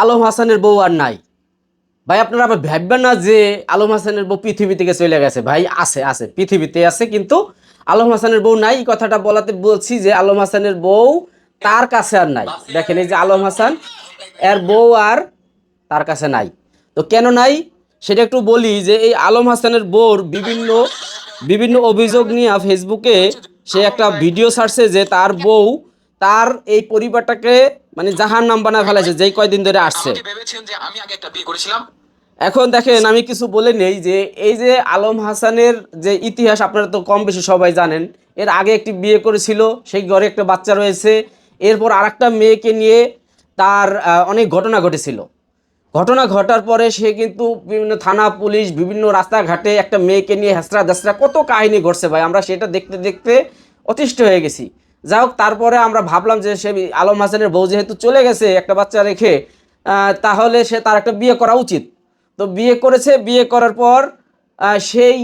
আলম হাসানের বউ আর নাই। ভাই, আপনারা আবার ভাববেন না যে আলম হাসানের বউ পৃথিবী থেকে চলে গেছে। ভাই, আছে আছে, পৃথিবীতে আছে, কিন্তু আলম হাসানের বউ নাই। কথাটা বলাতে বলছি যে আলম হাসানের বউ তার কাছে আর নাই। দেখেন এই যে আলম হাসান, এর বউ আর তার কাছে নাই। তো কেন নাই? সেটা একটু বলি যে এই আলম হাসানের বউর বিভিন্ন বিভিন্ন অভিযোগ নিয়ে ফেসবুকে সে একটা ভিডিও ছাড়ছে যে তার বউ তার এই পরিবারটাকে মানে জাহান নাম বানা ফেলেছে যেই কয়দিন ধরে আসছে। ভেবেছেন যে আমি আগে একটা বিয়ে করেছিলাম। এখন দেখেন আমি কিছু বলে নেই যে এই যে আলম হাসানের যে ইতিহাস আপনারা তো কম বেশি সবাই জানেন এর আগে একটি বিয়ে করেছিল সেই ঘরে একটা বাচ্চা রয়েছে। এরপর আরেকটা মেয়েকে নিয়ে তার অনেক ঘটনা ঘটেছিল। ঘটনা ঘটার পরে সে কিন্তু বিভিন্ন থানা পুলিশ বিভিন্ন রাস্তাঘাটে একটা মেয়েকে নিয়ে হেসরা দেসরা কত কাহিনী ঘটছে ভাই আমরা সেটা দেখতে দেখতে অতিষ্ঠ হয়ে গেছি। যাই হোক, তারপরে আমরা ভাবলাম যে সে আলম হাসানের বউ যেহেতু চলে গেছে একটা বাচ্চা রেখে তাহলে সে তার একটা বিয়ে করা উচিত। তো বিয়ে করেছে, বিয়ে করার পর সেই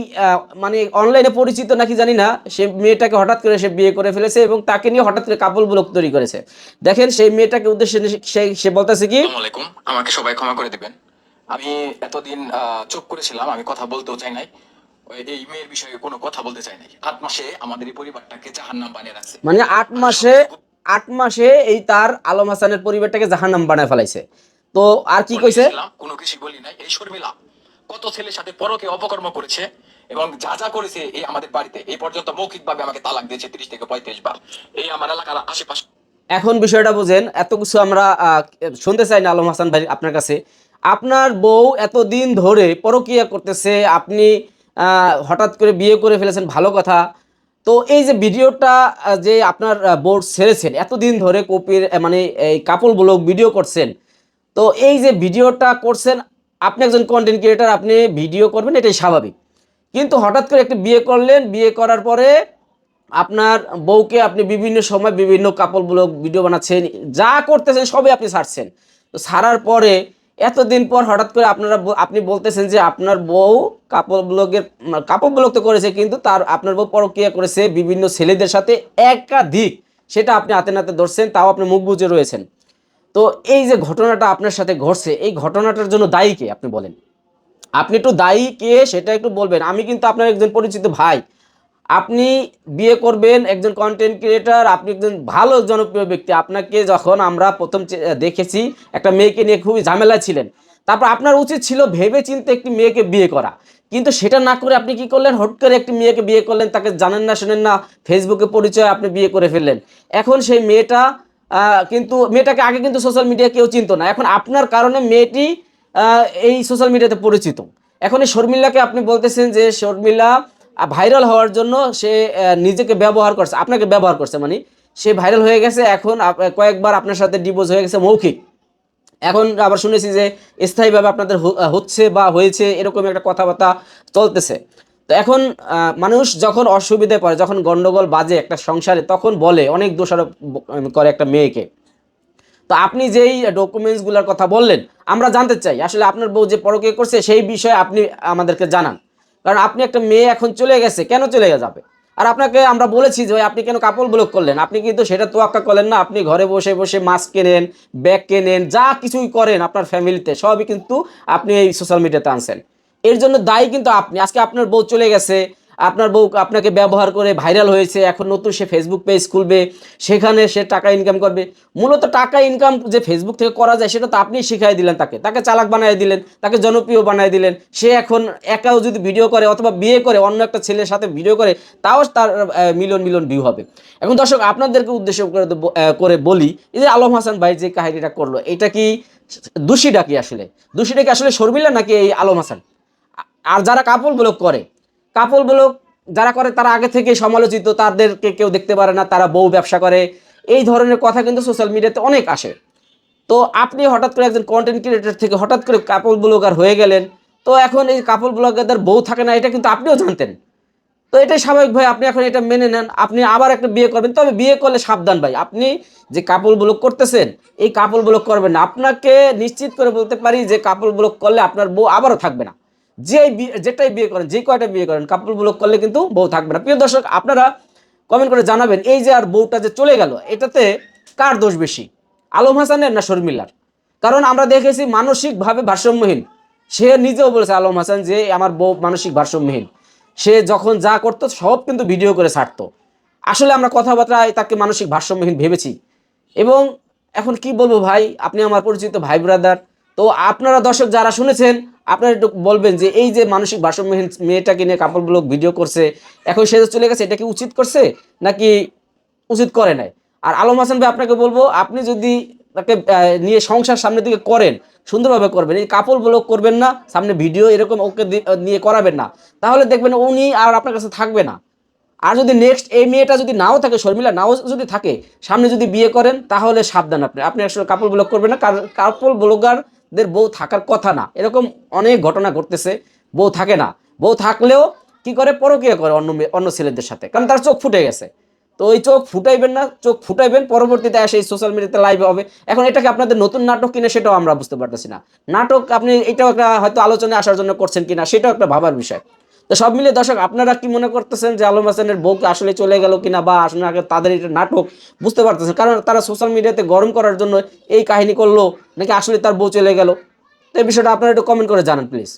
মানে অনলাইনে পরিচিত নাকি জানি না, সে মেয়েটাকে হঠাৎ করে সে বিয়ে করে ফেলেছে এবং তাকে নিয়ে হঠাৎ করে কাপল ব্লক তৈরি করেছে। দেখেন সেই মেয়েটাকে উদ্দেশ্যে সে সে বলতেছে কি আমাকে সবাই ক্ষমা করে দিবেন। আমি এতদিন চুপ করেছিলাম, আমি কথা বলতেও চাই নাই। এই মেয়ের বিষয়ে কোনো কথা বলতে চাই নাই আট মাসে আমাদের এই পরিবারটাকে জাহান্নাম বানিয়ে রাখছে। মানে আট মাসে আট মাসে এই তার আলম হাসানের পরিবারটাকে জাহান্নাম বানায় ফেলাইছে। তো আর কি কইছে? কোনো কিছু বলি নাই। এই শর্মিলা কত ছেলের সাথে পরকে অপকর্ম করেছে এবং যা যা করেছে এই আমাদের বাড়িতে এই পর্যন্ত মৌখিক ভাবে আমাকে তালাক দিয়েছে তিরিশ থেকে পঁয়ত্রিশ বার। এই আমার এলাকার আশেপাশে এখন বিষয়টা বুঝেন এত কিছু আমরা শুনতে চাই না আলম হাসান ভাই আপনার কাছে। আপনার বউ এতদিন ধরে পরকিয়া করতেছে আপনি হঠাৎ করে বিয়ে করে ফেলেছেন, ভালো কথা। তো এই যে ভিডিওটা যে আপনার বোর্ড ছেড়েছেন, এতদিন ধরে কপির মানে এই কাপল ব্লগ ভিডিও করছেন। তো এই যে ভিডিওটা করছেন, আপনি একজন কন্টেন্ট ক্রিয়েটার আপনি ভিডিও করবেন, এটাই স্বাভাবিক। কিন্তু হঠাৎ করে একটা বিয়ে করলেন, বিয়ে করার পরে আপনার বউকে আপনি বিভিন্ন সময় বিভিন্ন কাপল ব্লগ ভিডিও বানাচ্ছেন, যা করতেছেন সবই আপনি ছাড়ছেন তো ছাড়ার পরে এতদিন পর হঠাৎ করে আপনারা আপনি বলতেছেন যে আপনার বউ কাপল ব্লগের কাপল ব্লগ তো করেছে, কিন্তু তার, আপনার বউ পরক্রিয়া করেছে বিভিন্ন ছেলেদের সাথে একাধিক। সেটা আপনি হাতে নাতে ধরছেন, তাও আপনি মুখ বুঝে রয়েছেন। তো এই যে ঘটনাটা আপনার সাথে ঘটছে, এই ঘটনাটার জন্য দায়ী কে আপনি বলেন? আপনি একটু দায়ী কে সেটা একটু বলবেন। আমি কিন্তু আপনার একজন পরিচিত ভাই। আপনি বিয়ে করবেন একজন কন্টেন্ট ক্রিয়েটার আপনি একজন ভালো জনপ্রিয় ব্যক্তি। আপনাকে যখন আমরা প্রথম দেখেছি, একটা মেয়েকে নিয়ে খুবই ঝামেলা ছিলেন। তারপর আপনার উচিত ছিল ভেবে চিন্তে একটি মেয়েকে বিয়ে করা। কিন্তু সেটা না করে আপনি কি করলেন? হট করে একটি মেয়েকে বিয়ে করলেন, তাকে জানেন না, শোনেন না ফেসবুকে পরিচয়, আপনি বিয়ে করে ফেললেন। এখন সেই মেয়েটা কিন্তু মেয়েটাকে আগে কিন্তু সোশ্যাল মিডিয়া কেউ চিনতো না। এখন আপনার কারণে মেয়েটি এই সোশ্যাল মিডিয়াতে পরিচিত। এখন এই শর্মিলাকে আপনি বলতেছেন যে, শর্মিলা ভাইরাল হওয়ার জন্য সে নিজেকে ব্যবহার করছে, আপনাকে ব্যবহার করছে মানে সে ভাইরাল হয়ে গেছে, এখন কয়েকবার আপনার সাথে ডিভোর্স হয়ে গেছে, মৌখিক। এখন আবার শুনেছি যে স্থায়ীভাবে আপনাদের হচ্ছে বা হয়েছে এরকম একটা কথাবার্তা চলতেছে। তো এখন মানুষ যখন অসুবিধায় পড়ে, যখন গন্ডগোল বাজে একটা সংসারে, তখন বলে, অনেক দোষারোপ করে একটা মেয়েকে। তো আপনি যেই ডকুমেন্টসগুলোর কথা বললেন, আমরা জানতে চাই, আসলে আপনার বউ যে পরকে করছে, সেই বিষয়ে আপনি আমাদেরকে জানান। কারণ আপনি একটা মেয়ে এখন চলে গেছে, কেন চলে যাবে আর আপনাকে আমরা বলেছি যে আপনি কেন কাপড় ব্লক করলেন? আপনি কিন্তু সেটা তোয়াক্কা করলেন না। আপনি ঘরে বসে বসে মাস্ক কেনেন ব্যাগ কেনেন, যা কিছুই করেন আপনার ফ্যামিলিতে সবই কিন্তু আপনি এই সোশ্যাল মিডিয়াতে আনছেন। এর জন্য দায়ী কিন্তু আপনি। আজকে আপনার বউ চলে গেছে আপনার বউ আপনাকে ব্যবহার করে ভাইরাল হয়েছে, এখন নতুন সে ফেসবুক পেজ খুলবে, সেখানে সে টাকা ইনকাম করবে। মূলত টাকা ইনকাম যে ফেসবুক থেকে করা যায়, সেটা তো আপনি শিখাই দিলেন তাকে। তাকে চালাক বানিয়ে দিলেন, তাকে জনপ্রিয় বানিয়ে দিলেন। সে এখন একাও যদি ভিডিও করে অথবা বিয়ে করে, অন্য একটা ছেলের সাথে ভিডিও করে, তাও তার মিলিয়ন মিলিয়ন ভিউ হবে। এখন দর্শক, আপনাদেরকে উদ্দেশ্য করে করে বলি যে আলম হাসান ভাই যে কাহিনীটা করল, এটা কি দোষী ডাকি আসলে? দোষী ডাকি আসলে শর্মিলা নাকি এই আলম হাসান? আর যারা কাপল ব্লক করে কাপল ব্লক, যারা করে তারা আগে থেকে সমালোচিত, তাদেরকে কেউ দেখতে পারে না, তারা বউ ব্যবসা করে। এই ধরনের কথা কিন্তু সোশ্যাল মিডিয়াতে অনেক আসে। তো আপনি হঠাৎ করে একজন কন্টেন্ট ক্রিয়েটর থেকে হঠাৎ করে কাপল ব্লগার হয়ে গেলেন, তো এখন এই কাপল ব্লগারদের বউ থাকে না, এটা কিন্তু আপনিও জানতেন। তো এটাই স্বাভাবিক ভাই, আপনি এখন এটা মেনে নেন, আপনি আবার একটা বিয়ে করবেন। তবে বিয়ে করলে সাবধান ভাই, আপনি যে কাপল ব্লক করতেছেন, এই কাপল ব্লক করবেন না। আপনাকে নিশ্চিত করে বলতে পারি যে কাপল ব্লক করলে আপনার বউ আবারও থাকবে না। যে যেটাই বিয়ে করেন, যে কয়টা বিয়ে করেন কাপল ব্লক করলে কিন্তু বউ থাকবে না। প্রিয় দর্শক, আপনারা কমেন্ট করে জানাবেন, এই যে আর বউটা যে চলে গেল, এটাতে কার দোষ বেশি? আলম হাসানের না শর্মিলার? কারণ আমরা দেখেছি মানসিকভাবে ভারসাম্যহীন। সে নিজেও বলেছে আলম হাসান যে, আমার বউ মানসিক ভারসাম্যহীন। সে যখন যা করতো, সব কিন্তু ভিডিও করে ছাড়তো। আসলে আমরা কথাবার্তায় তাকে মানসিক ভারসাম্যহীন ভেবেছি। এবং এখন কি বলব ভাই? আপনি আমার পরিচিত ভাই ব্রাদার তো আপনারা দর্শক যারা শুনেছেন, আপনারা একটু বলবেন যে এই যে মানসিক ভারসাম্যহীন মেয়েটাকে নিয়ে কাপড় ব্লগ ভিডিও করছে, এখন সে চলে গেছে, এটা কি উচিত করছে নাকি উচিত করে নাই? আর আলম হাসান ভাই, আপনাকে বলব, আপনি যদি তাকে নিয়ে সংসার সামনের দিকে করেন, সুন্দরভাবে করবেন, এই কাপড় ব্লগ করবেন না, সামনে ভিডিও এরকম ওকে নিয়ে করাবেন না, তাহলে দেখবেন উনি আর আপনার কাছে থাকবে না। আর যদি নেক্সট এই মেয়েটা যদি নাও থাকে, শর্মিলা নাও যদি থাকে, সামনে যদি বিয়ে করেন, তাহলে সাবধান আপনি আপনি আসলে কাপড় ব্লগ করবেন না কাপড় ব্লগারদের বউ থাকার কথা না। এরকম অনেক ঘটনা ঘটতেছে, বউ থাকে না। বউ থাকলেও কি করে? পরকীয়া করে অন্য অন্য ছেলেদের সাথে, কারণ তার চোখ ফুটে গেছে। তো ওই চোখ ফুটাইবেন না, চোখ ফুটাইবেন, পরবর্তীতে এসে এই সোশ্যাল মিডিয়াতে লাইভ হবে। এখন এটাকে আপনাদের নতুন নাটক কিনা সেটাও আমরা বুঝতে পারতেছি না। নাটক আপনি এটাও একটা হয়তো আলোচনায় আসার জন্য করছেন কিনা, সেটাও একটা ভাবার বিষয়। তো সব মিলে দর্শক, আপনারা কি মনে করতেছেন যে আলম হাসানের বউ আসলে চলে গেল কিনা বা আসলে আগে তাদের এটা নাটক বুঝতে পারতেছেন? কারণ তারা সোশ্যাল মিডিয়াতে গরম করার জন্য এই কাহিনী করল নাকি আসলে তার বউ চলে গেল? তো এই বিষয়টা আপনারা একটু কমেন্ট করে জানান প্লিজ